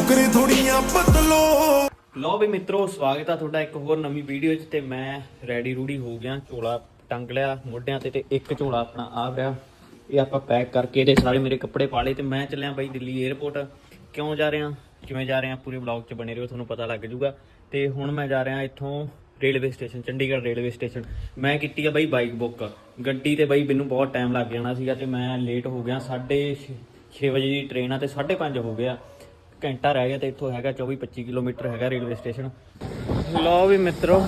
ਫੁਕਰੇ ਥੋੜੀਆਂ ਬਦਲੋ। ਲੋ ਵੀ ਮਿੱਤਰੋ, ਸਵਾਗਤ ਆ ਤੁਹਾਡਾ ਇੱਕ ਹੋਰ ਨਵੀਂ ਵੀਡੀਓ 'ਚ ਤੇ ਮੈਂ ਰੈਡੀ ਰੂੜੀ ਹੋ ਗਿਆ, ਝੋਲਾ ਟੰਗ ਲਿਆ ਮੋਢਿਆਂ ਤੇ ਤੇ ਇੱਕ ਝੋਲਾ ਆਪਣਾ ਆ ਪਿਆ ਇਹ ਆਪਾਂ ਪੈਕ ਕਰਕੇ ਇਹਦੇ ਸਾਰੇ ਮੇਰੇ ਕੱਪੜੇ ਪਾ ਲਏ ਤੇ ਮੈਂ ਚੱਲਿਆ ਬਾਈ ਦਿੱਲੀ 에ਅਰਪੋਰਟ ਕਿਉਂ ਜਾ ਰਿਹਾ? ਕਿਵੇਂ ਜਾ ਰਿਹਾ? ਪੂਰੇ ਵਲੌਗ 'ਚ ਬਣੇ ਰਹੋ, ਤੁਹਾਨੂੰ ਪਤਾ ਲੱਗ ਜਾਊਗਾ। ਤੇ ਹੁਣ ਮੈਂ ਜਾ ਰਿਹਾ ਇੱਥੋਂ railway station, Chandigarh railway station. ਮੈਂ ਕੀਤੀ ਆ ਬਾਈ ਬਾਈਕ ਬੁੱਕ ਗੱਡੀ ਤੇ ਬਾਈ ਮੈਨੂੰ ਬਹੁਤ ਟਾਈਮ ਲੱਗ ਜਾਣਾ ਸੀਗਾ ਤੇ ਮੈਂ ਲੇਟ ਹੋ ਗਿਆ 6:30 ਵਜੇ ਦੀ ਟ੍ਰੇਨ ਆ ਤੇ 5:30 ਹੋ ਗਿਆ। ਘੰਟਾ ਰਹਿ ਗਿਆ ਤੇ ਇੱਥੋਂ ਹੈਗਾ 24 25 ਕਿਲੋਮੀਟਰ ਹੈਗਾ ਰੇਲਵੇ ਸਟੇਸ਼ਨ। ਲਓ ਵੀ ਮਿੱਤਰੋ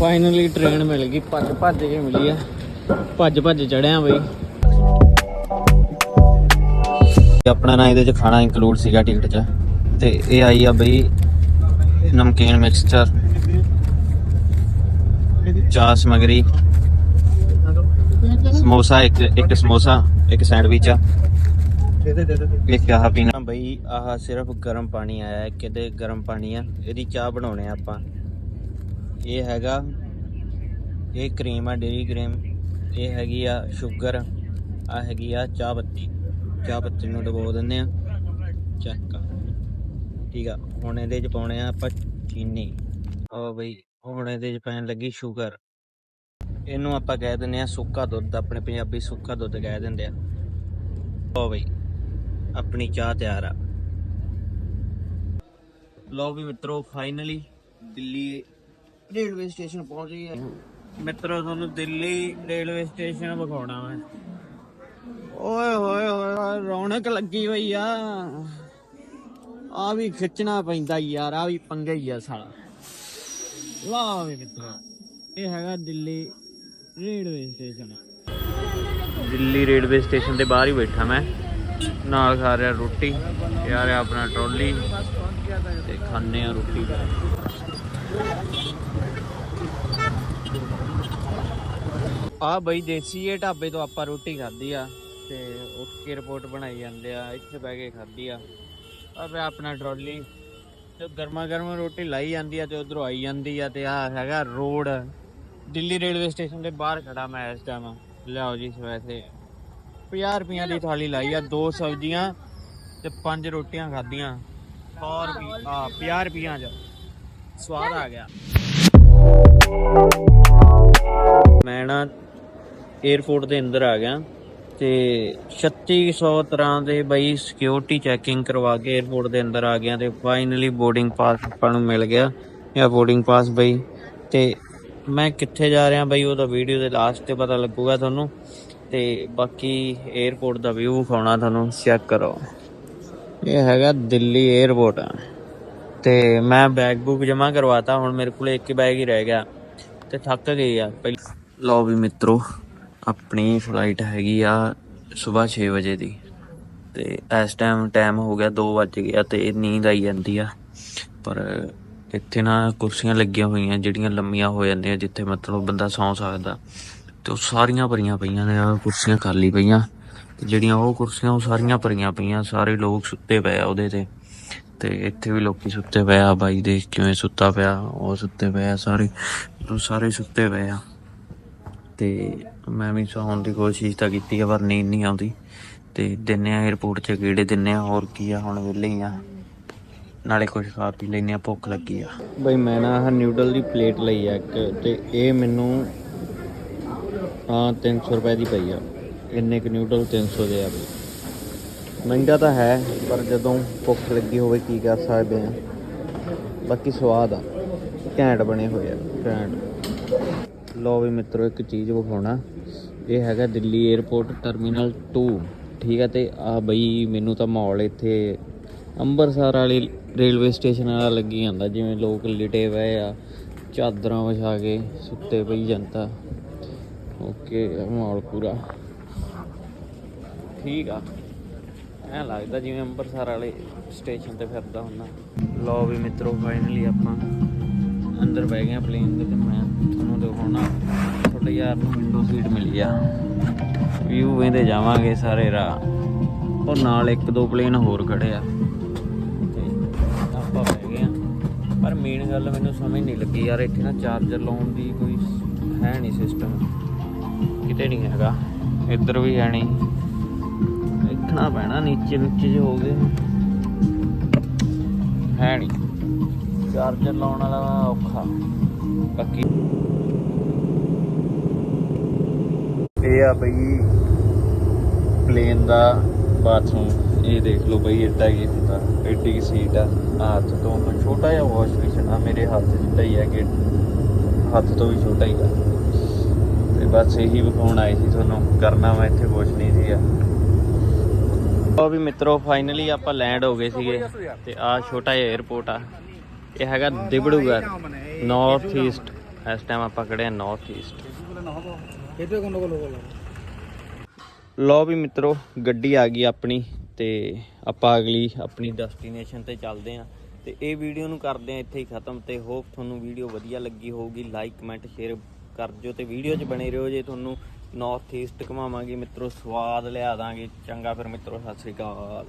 ਫਾਈਨਲੀ ਟ੍ਰੇਨ ਮਿਲ ਗਈ, ਭੱਜ ਭੱਜ ਕੇ ਮਿਲੀ ਆ। ਭੱਜ ਭੱਜ ਚੜਿਆ ਬਈ। ਆਪਣਾ ਨਾ ਇਹਦੇ ਚ ਖਾਣਾ ਇਨਕਲੂਡ ਸੀਗਾ ਟਿਕਟ 'ਚ। ਤੇ ਇਹ ਆਈ ਆ ਬਈ ਨਮਕੀਨ ਮਿਕਸਚਰ ਚਾਹ ਸਮਗਰੀ, ਸਮੋਸਾ ਇੱਕ ਇੱਕ ਸਮੋਸਾ, ਇੱਕ ਸੈਂਡਵਿਚ ਆ। ਇਹ ਚਾਹ ਪੀਣਾ। ਬਈ, ਆਹ ਸਿਰਫ ਗਰਮ ਪਾਣੀ ਆਇਆ ਹੈ ਕਿਤੇ ਗਰਮ ਪਾਣੀ ਆ। ਇਹਦੀ ਚਾਹ ਬਣਾਉਣੇ ਆ ਆਪਾਂ। ਇਹ ਹੈਗਾ, ਇਹ ਕਰੀਮ ਆ ਡੇਰੀ ਕਰੀਮ ਇਹ ਹੈਗੀ ਆ ਸ਼ੂਗਰ ਆ ਹੈਗੀ ਆ ਚਾਹ ਪੱਤੀ। ਚਾਹ ਪੱਤੀ ਨੂੰ ਡਬੋ ਦਿੰਦੇ ਆ। ਚੱਕ। ਠੀਕ ਆ, ਹੁਣ ਇਹਦੇ ਚ ਪਾਉਣੇ ਆ ਆਪਾਂ ਚੀਨੀ। ਉਹ ਬਈ, ਹੁਣ ਇਹਦੇ ਚ ਪੈਣ ਲੱਗੀ ਸ਼ੂਗਰ ਇਹਨੂੰ ਆਪਾਂ ਕਹਿ ਦਿੰਦੇ ਆ ਸੁੱਕਾ ਦੁੱਧ, ਆਪਣੇ ਪੰਜਾਬੀ ਸੁੱਕਾ ਦੁੱਧ ਕਹਿ ਦਿੰਦੇ ਆ। ਓ ਬਈ ਆਪਣੀ ਚਾਹ ਤਿਆਰ ਆ। ਲੋ ਵੀ ਮਿੱਤਰੋ ਫਾਈਨਲੀ ਦਿੱਲੀ ਰੇਲਵੇ ਸਟੇਸ਼ਨ ਪਹੁੰਚ ਗਏ ਆ ਮਿੱਤਰੋ ਤੁਹਾਨੂੰ ਦਿੱਲੀ ਰੇਲਵੇ ਸਟੇਸ਼ਨ ਵਿਖਾਉਣਾ ਮੈਂ। ਓਏ ਹੋਏ ਹੋਏ ਰੌਣਕ ਲੱਗੀ ਹੋਈ ਆ। ਆ ਵੀ ਖਿੱਚਣਾ ਪੈਂਦਾ ਯਾਰ ਆ ਵੀ ਪੰਗਾ ਹੀ ਆ ਸਾਲਾ। ਲਾ ਵੀ ਮਿੱਤਰੋ ਇਹ ਹੈਗਾ Delhi railway station. Delhi railway station ਦੇ ਬਾਹਰ ਹੀ ਬੈਠਾ ਮੈਂ। ਨਾਲ ਖਾ ਰਿਹਾ ਰੋਟੀ, ਤੇ ਆਪਣਾ ਟਰੋਲੀ ਤੇ ਖਾਣੇ ਆ ਰੋਟੀ। ਆ ਬਈ ਦੇਸੀ ਇਹ ਢਾਬੇ ਤੋਂ ਆਪਾਂ ਰੋਟੀ ਖਾਧੀ ਆ, ਤੇ ਓਕੇ ਰਿਪੋਰਟ ਬਣਾਈ ਜਾਂਦੇ ਆ, ਇੱਥੇ ਬਹਿ ਕੇ ਖਾਧੀ ਆ। ਆ ਪਿਆ ਆਪਣਾ ਟਰੋਲੀ, ਤੇ ਗਰਮਾ ਗਰਮ ਰੋਟੀ ਲਾਈ ਜਾਂਦੀ ਆ ਤੇ ਉਧਰੋਂ ਆਈ ਜਾਂਦੀ ਆ, ਤੇ ਆ ਹੈਗਾ ਰੋਡ। ਦਿੱਲੀ ਰੇਲਵੇ ਸਟੇਸ਼ਨ ਦੇ ਬਾਹਰ ਖੜਾ ਮੈਂ ਇਸ ਟਾਈਮ ਲਿਆਓ ਜੀ ਵੈਸੇ। 50 ਰੁਪਈਆ ਦੀ ਥਾਲੀ ਲਾਈ ਆ, ਦੋ ਸਬਜ਼ੀਆਂ ਤੇ ਪੰਜ ਰੋਟੀਆਂ ਖਾਧੀਆਂ। 100 ਰੁਪਈਆ ਆ 50 ਰੁਪਈਆਂ ਚ ਸਵਾਦ ਆ ਗਿਆ। ਮੈਂ ਨਾ 에어ਪੋਰਟ ਦੇ ਅੰਦਰ ਆ ਗਿਆ ਤੇ 3600 ਤਰ੍ਹਾਂ ਦੇ ਬਈ ਸਿਕਿਉਰਿਟੀ ਚੈਕਿੰਗ ਕਰਵਾ ਕੇ 에어ਪੋਰਟ ਦੇ ਅੰਦਰ ਆ ਗਿਆ ਤੇ ਫਾਈਨਲੀ ਬੋਰਡਿੰਗ ਪਾਸ ਆਪਾਂ ਨੂੰ ਮਿਲ ਗਿਆ। ਇਹ ਬੋਰਡਿੰਗ ਪਾਸ ਬਈ। ਤੇ ਮੈਂ ਕਿੱਥੇ ਜਾ ਰਿਹਾ ਬਈ, ਉਹਦਾ ਵੀਡੀਓ ਦੇ ਲਾਸਟ ਤੇ ਪਤਾ ਲੱਗੂਗਾ ਤੁਹਾਨੂੰ। ਤੇ ਬਾਕੀ 에어ਪੋਰਟ ਦਾ ਵਿਊ ਵਿਖਾਉਣਾ ਤੁਹਾਨੂੰ ਚੈੱਕ ਕਰੋ। ਇਹ ਹੈਗਾ ਦਿੱਲੀ 에어ਪੋਰਟ ਤੇ ਮੈਂ ਬੈਗ ਬੁੱਕ ਜਮਾ ਕਰਵਾਤਾ, ਹੁਣ ਮੇਰੇ ਕੋਲ ਇੱਕ ਹੀ ਬੈਗ ਹੀ ਰਹਿ ਗਿਆ। ਤੇ ਥੱਕ ਗਈ ਆ। ਲਓ ਵੀ ਮਿੱਤਰੋ, ਆਪਣੀ ਫਲਾਈਟ ਹੈਗੀ ਆ ਸਵੇਰ 6 ਵਜੇ ਦੀ। ਤੇ ਇਸ ਟਾਈਮ ਟਾਈਮ ਹੋ ਗਿਆ 2 ਵਜ ਗਿਆ ਤੇ ਨੀਂਦ ਆਈ ਜਾਂਦੀ ਆ। ਪਰ ਇੱਥੇ ਨਾ ਕੁਰਸੀਆਂ ਲੱਗੀਆਂ ਹੋਈਆਂ, ਜਿਹੜੀਆਂ ਲੰਮੀਆਂ ਹੋ ਜਾਂਦੀਆਂ, ਜਿੱਥੇ ਮਤਲਬ ਬੰਦਾ ਸੌਂ ਸਕਦਾ। ਤੇ ਉਹ ਸਾਰੀਆਂ ਭਰੀਆਂ ਪਈਆਂ ਨੇ, ਆਹ ਕੁਰਸੀਆਂ ਖਾਲੀ ਪਈਆਂ ਤੇ ਜਿਹੜੀਆਂ ਉਹ ਕੁਰਸੀਆਂ ਉਹ ਸਾਰੀਆਂ ਭਰੀਆਂ ਪਈਆਂ, ਸਾਰੇ ਲੋਕ ਸੁੱਤੇ ਪਏ ਆ ਉਹਦੇ ਤੇ। ਤੇ ਇੱਥੇ ਵੀ ਲੋਕੀ ਸੁੱਤੇ ਪਏ ਆ, ਬਾਈ ਦੇ ਕਿਵੇਂ ਸੁੱਤਾ ਪਿਆ, ਉਹ ਸੁੱਤੇ ਪਏ ਆ ਸਾਰੇ, ਉਹ ਸਾਰੇ ਸੁੱਤੇ ਪਏ ਆ। ਤੇ ਮੈਂ ਵੀ ਸੌਣ ਦੀ ਕੋਸ਼ਿਸ਼ ਤਾਂ ਕੀਤੀ ਆ, ਪਰ ਨੀਂਦ ਨਹੀਂ ਆਉਂਦੀ। ਤੇ ਦਿੰਨੇ ਆ 에어ਪੋਰਟ 'ਚ, ਗੇੜੇ ਦਿੰਨੇ ਆ, ਹੋਰ ਕੀ ਆ, ਹੁਣ ਵਿਹਲੇ ਹੀ ਆ। ਨਾਲੇ ਕੁਝ ਖਾ ਪੀ ਲੈਨੇ ਆ, ਭੁੱਖ ਲੱਗੀ ਆ। ਬਈ ਮੈਂ ਨਾ ਨਿਊਡਲ ਦੀ ਪਲੇਟ ਲਈ ਆ ਇੱਕ, ਤੇ ਇਹ ਮੈਨੂੰ ਹਾਂ 300 ਰੁਪਏ ਦੀ ਪਈ ਆ। ਇੰਨੇ ਕੁ ਨਿਊਡਲ 300 ਦੇ ਆ ਬਈ। ਮਹਿੰਗਾ ਤਾਂ ਹੈ, ਪਰ ਜਦੋਂ ਭੁੱਖ ਲੱਗੀ ਹੋਵੇ ਕੀ ਕਰ ਸਕਦੇ ਆ। ਬਾਕੀ ਸਵਾਦ ਆ। ਘੈਂਟ ਬਣੇ ਹੋਏ ਆ, ਘੈਂਟ। ਲੋ ਵੀ ਮਿੱਤਰੋ, ਇੱਕ ਚੀਜ਼ ਵਿਖਾਉਣਾ। ਇਹ ਹੈਗਾ ਦਿੱਲੀ 에ਅਰਪੋਰਟ ਟਰਮੀਨਲ 2 ਠੀਕ ਹੈ ਤੇ ਆ ਬਈ, ਮੈਨੂੰ ਤਾਂ ਮਾਹੌਲ ਇੱਥੇ ਅੰਮ੍ਰਿਤਸਰ ਵਾਲੀ ਰੇਲਵੇ ਸਟੇਸ਼ਨ ਵਾਲਾ ਲੱਗੀ ਜਾਂਦਾ। ਜਿਵੇਂ ਲੋਕ ਲਿਟੇ ਪਏ ਆ, ਚਾਦਰਾਂ ਵਿਛਾ ਕੇ ਸੁੱਤੇ ਪਈ ਜਨਤਾ। ਓਕੇ ਮਾਹੌਲ ਪੂਰਾ। ਠੀਕ ਆ। ਐ ਲੱਗਦਾ ਜਿਵੇਂ ਅੰਮ੍ਰਿਤਸਰ ਵਾਲੇ ਸਟੇਸ਼ਨ ਤੇ ਫਿਰਦਾ ਹੁੰਦਾ। ਲੋ ਵੀ ਮਿੱਤਰੋ ਫਾਈਨਲੀ ਆਪਾਂ ਅੰਦਰ ਬਹਿ ਗਏ ਪਲੇਨ ਦੇ ਤੇ ਮੈਂ ਤੁਹਾਨੂੰ ਦਿਖਾਉਣਾ। ਤੁਹਾਡੇ ਯਾਰ ਨੂੰ ਵਿੰਡੋ ਸੀਟ ਮਿਲੀ ਆ ਵਿਊ ਵੇਂਦੇ ਜਾਵਾਂਗੇ ਸਾਰੇ ਰਾਹ। ਉਹ ਨਾਲ ਇੱਕ ਦੋ ਪਲੇਨ ਹੋਰ ਖੜੇ ਆ। ਤੇ ਆਪਾਂ ਬਹਿ ਗਏ ਆ। ਪਰ ਮੇਨ ਗੱਲ ਮੈਨੂੰ ਸਮਝ ਨਹੀਂ ਲੱਗੀ। ਯਾਰ ਇੱਥੇ ਨਾ ਚਾਰਜਰ ਲਾਉਣ ਦੀ ਕੋਈ ਹੈ ਨਹੀਂ ਸਿਸਟਮ ਕਿਤੇ ਨਹੀਂ ਹੈਗਾ। ਇੱਧਰ ਵੀ ਹੈ ਨਹੀਂ। ਦੇਖਣਾ ਪੈਣਾ, ਨੀਚੇ ਨੀਚੇ ਹੋ ਗਏ। ਹੈ ਨਹੀਂ। ਚਾਰਜਰ ਲਾਉਣ ਵਾਲਾ ਔਖਾ। ਬਾਕੀ ਇਹ ਆ ਬਈ ਪਲੇਨ ਦਾ ਬਾਥਰੂਮ ਇਹ ਦੇਖ ਲਓ ਬਈ ਏਦਾਂ ਕੀ ਹੁੰਦਾ ਐਡੀ ਸੀਟ ਆ। ਹੱਥ ਤੋਂ ਛੋਟਾ ਜਿਹਾ ਵਾਸ਼ ਬੇਸਿਨ ਆ, ਮੇਰੇ ਹੱਥ ਜਿੱਡਾ ਹੀ ਹੈ ਕਿ ਹੱਥ ਤੋਂ ਵੀ ਛੋਟਾ ਹੀ ਆ। ਤੇ ਬਸ ਇਹੀ ਵਿਖਾਉਣ ਆਏ ਸੀ ਤੁਹਾਨੂੰ ਕਰਨਾ ਮੈਂ ਇੱਥੇ ਕੁਛ ਨਹੀਂ ਸੀਗਾ। ਉਹ ਵੀ ਮਿੱਤਰੋ ਫਾਈਨਲੀ ਆਪਾਂ ਲੈਂਡ ਹੋ ਗਏ ਸੀਗੇ ਤੇ ਆ ਛੋਟਾ ਜਿਹਾ 에어ਪੋਰਟ ਆ। ਇਹ ਹੈਗਾ ਦਿਬੜੂਗੜ ਨਾਰਥ ਈਸਟ ਇਸ ਟਾਈਮ ਆਪਾਂ ਖੜੇ ਨਾਰਥ ਈਸਟ ਲੋ ਵੀ ਮਿੱਤਰੋ, ਗੱਡੀ ਆ ਗਈ ਆਪਣੀ ਤੇ ਆਪਾਂ ਅਗਲੀ ਆਪਣੀ ਡੈਸਟੀਨੇਸ਼ਨ ਤੇ ਚੱਲਦੇ ਆਂ ਤੇ ਇਹ ਵੀਡੀਓ ਨੂੰ ਕਰਦੇ ਆਂ ਇੱਥੇ ਹੀ ਖਤਮ ਤੇ ਹੋਪ ਤੁਹਾਨੂੰ ਵੀਡੀਓ ਵਧੀਆ ਲੱਗੀ ਹੋਊਗੀ। ਲਾਈਕ ਕਮੈਂਟ ਸ਼ੇਅਰ ਕਰ ਦਿਓ ਤੇ ਵੀਡੀਓ 'ਚ ਬਣੇ ਰਹੋ ਜੇ ਤੁਹਾਨੂੰ ਨਾਰਥ ਈਸਟ ਘੁਮਾਵਾਂਗੇ, ਮਿੱਤਰੋ ਸਵਾਦ ਲਿਆ ਦਾਂਗੇ। ਚੰਗਾ ਫਿਰ ਮਿੱਤਰੋ, ਸਤਿ ਸ੍ਰੀ ਅਕਾਲ।